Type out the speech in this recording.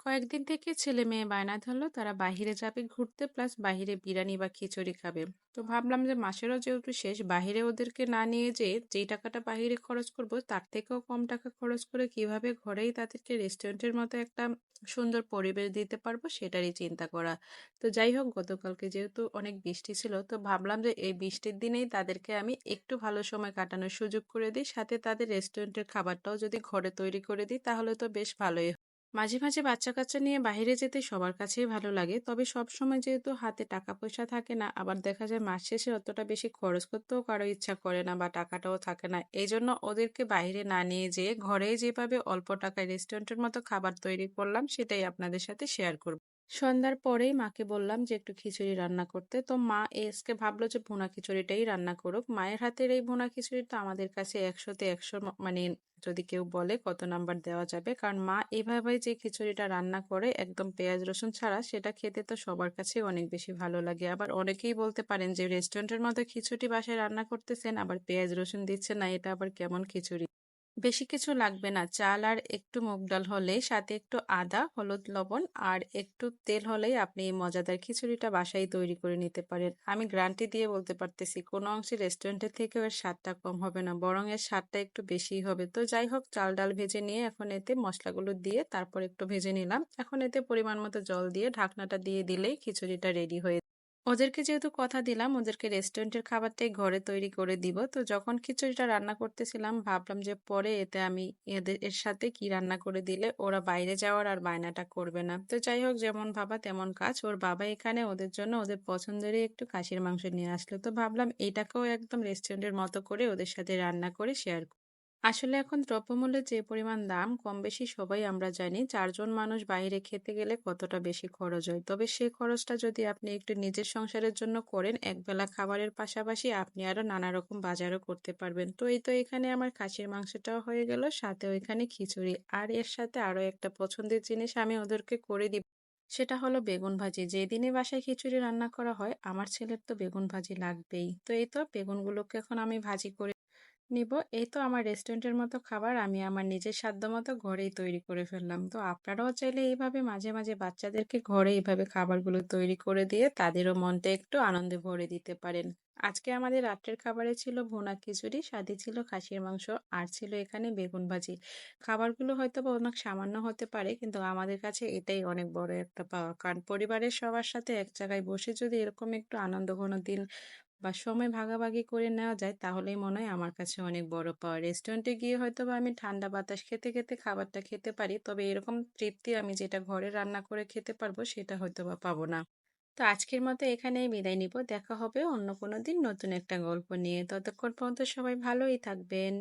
কয়েকদিন থেকে ছেলে মেয়ে বায়না ধরলো, তারা বাহিরে যাবে ঘুরতে, প্লাস বাহিরে বিরিয়ানি বা খিচুড়ি খাবে। তো ভাবলাম যে মাসেরও যেহেতু শেষ, বাহিরে ওদেরকে না নিয়ে যেয়ে যেই টাকাটা বাহিরে খরচ করব, তার থেকেও কম টাকা খরচ করে কীভাবে ঘরেই তাদেরকে রেস্টুরেন্টের মতো একটা সুন্দর পরিবেশ দিতে পারব, সেটারই চিন্তা করা। তো যাই হোক, গতকালকে যেহেতু অনেক বৃষ্টি ছিল, তো ভাবলাম যে এই বৃষ্টির দিনেই তাদেরকে আমি একটু ভালো সময় কাটানোর সুযোগ করে দিই, সাথে তাদের রেস্টুরেন্টের খাবারটাও যদি ঘরে তৈরি করে দিই, তাহলে তো বেশ ভালোই মাঝে, মাঝে বাচ্চা-কাচ্চা নিয়ে বাইরে যেতে সবার কাছেই ভালো লাগে। তবে সব সময় যেহেতু হাতে টাকা-পয়সা থাকে না, আবার দেখা যায় মাস শেষে অতটা বেশি খরচ করতেও কারও ইচ্ছা করে না বা টাকাটাও থাকে না। এই জন্য ওদেরকে বাইরে না নিয়ে যেয়ে ঘরে যেভাবে অল্প টাকায় রেস্টুরেন্টের মতো খাবার তৈরি করলাম, সেটাই আপনাদের সাথে শেয়ার করব। সন্ধ্যার পরেই মাকে বললাম যে, একটু খিচুড়ি রান্না করতে। তো মা এসকে ভাবলো যে, ভুনা খিচুড়িটাই রান্না করুক। মায়ের হাতের এই ভুনা তো আমাদের কাছে একশোতে একশো মানে যদি কেউ বলে কত নাম্বার দেওয়া যাবে। কারণ মা এভাবে যে খিচুড়িটা রান্না করে, একদম পেঁয়াজ, রসুন ছাড়া, সেটা খেতে তো সবার কাছেই অনেক বেশি ভালো লাগে। আবার অনেকেই বলতে পারেন যে, রেস্টুরেন্টের মতো খিচুড়ি বাসায় রান্না করতেছেন, আবার পেঁয়াজ, রসুন দিচ্ছেন না, এটা আবার কেমন খিচুড়ি? বেশি কিছু লাগবে না। চাল আর একটু মুগ ডাল হলেই সাথে একটু আদা, হলুদ, লবণ আর একটু তেল হলেই আপনি এই মজাদার খিচুড়িটা বাসায় তৈরি করে নিতে পারেন। আমি গ্যারান্টি দিয়ে বলতে পারতেছি কোনো অংশে রেস্টুরেন্টের থেকেও এর স্বাদটা কম হবে না। বরং এর স্বাদটা একটু বেশিই হবে। তো যাই হোক চাল ডাল ভেজে নিয়ে এখন এতে মশলাগুলো দিয়ে তারপর একটু ভেজে নিলাম। এখন এতে পরিমাণ মতো জল দিয়ে ঢাকনাটা দিয়ে দিলেই খিচুড়িটা রেডি হয়ে ওদেরকে যেহেতু কথা দিলাম, ওদেরকে রেস্টুরেন্টের খাবারটাই ঘরে তৈরি করে দিব। তো যখন খিচুড়িটা রান্না করতেছিলাম, ভাবলাম যে পরে এতে আমি এদের, এর সাথে কি রান্না করে দিলে ওরা বাইরে যাওয়ার আর বায়নাটা করবে না। তো যাই হোক, যেমন ভাবা তেমন কাজ। ওর বাবা এখানে, ওদের জন্য ওদের পছন্দেরই একটু খাসির মাংস নিয়ে আসলো। তো ভাবলাম এটাকেও একদম রেস্টুরেন্টের মতো করে ওদের সাথে রান্না করে শেয়ার আসলে এখন দ্রব্যমূল্যের যে পরিমাণ দাম কম বেশি সবাই আমরা জানি চারজন মানুষ বাইরে খেতে গেলে কতটা বেশি খরচ হয়। তবে সেই খরচটা যদি আপনি একটু নিজের সংসারের জন্য করেন, একবেলা খাবারের পাশাপাশি আপনি আরও নানা রকম বাজারও করতে পারবেন। তো এই তো এখানে আমার খাসির মাংসটাও হয়ে গেল, সাথে ওইখানে খিচুড়ি। আর এর সাথে আরও একটা পছন্দের জিনিস আমি ওদেরকে করে দিব সেটা হলো বেগুন ভাজি। যেদিনে বাসায় খিচুড়ি রান্না করা হয়, আমার ছেলের তো বেগুন ভাজি লাগবেই। তো এই তো বেগুনগুলোকে এখন আমি ভাজি করে নিব। এই তো আমার রেস্টুরেন্টের মতো খাবার আমি আমার নিজের সাধ্য মতো ঘরেই তৈরি করে ফেললাম। তো আপনারাও চাইলে এইভাবে মাঝে মাঝে বাচ্চাদেরকে ঘরে এইভাবে খাবারগুলো তৈরি করে দিয়ে তাদেরও মনটা একটু আনন্দে ভরে দিতে পারেন। আজকে আমাদের রাত্রের খাবারে ছিল ভুনা খিচুড়ি সাথে ছিল খাসির মাংস, আর ছিল এখানে বেগুন ভাজি। খাবারগুলো হয়তো বা অনেক সামান্য হতে পারে, কিন্তু আমাদের কাছে এটাই অনেক বড় একটা পাওয়া কারণ পরিবারের সবার সাথে এক জায়গায় বসে যদি এরকম একটু আনন্দ ঘন দিন বা সময় ভাগাভাগি করে নেওয়া যায়, তাহলেই মনে হয় আমার কাছে অনেক বড় পাওয়া। রেস্টুরেন্টে গিয়ে হয়তো বা আমি ঠান্ডা বাতাস খেতে খেতে খাবারটা খেতে পারি, তবে এরকম তৃপ্তি আমি যেটা ঘরে রান্না করে খেতে পারব, সেটা হয়তো বা পাবো না। তো আজকের মতো এখানেই বিদায় নিব। দেখা হবে অন্য কোনো দিন নতুন একটা গল্প নিয়ে। ততক্ষণ পর্যন্ত সবাই ভালোই থাকবেন।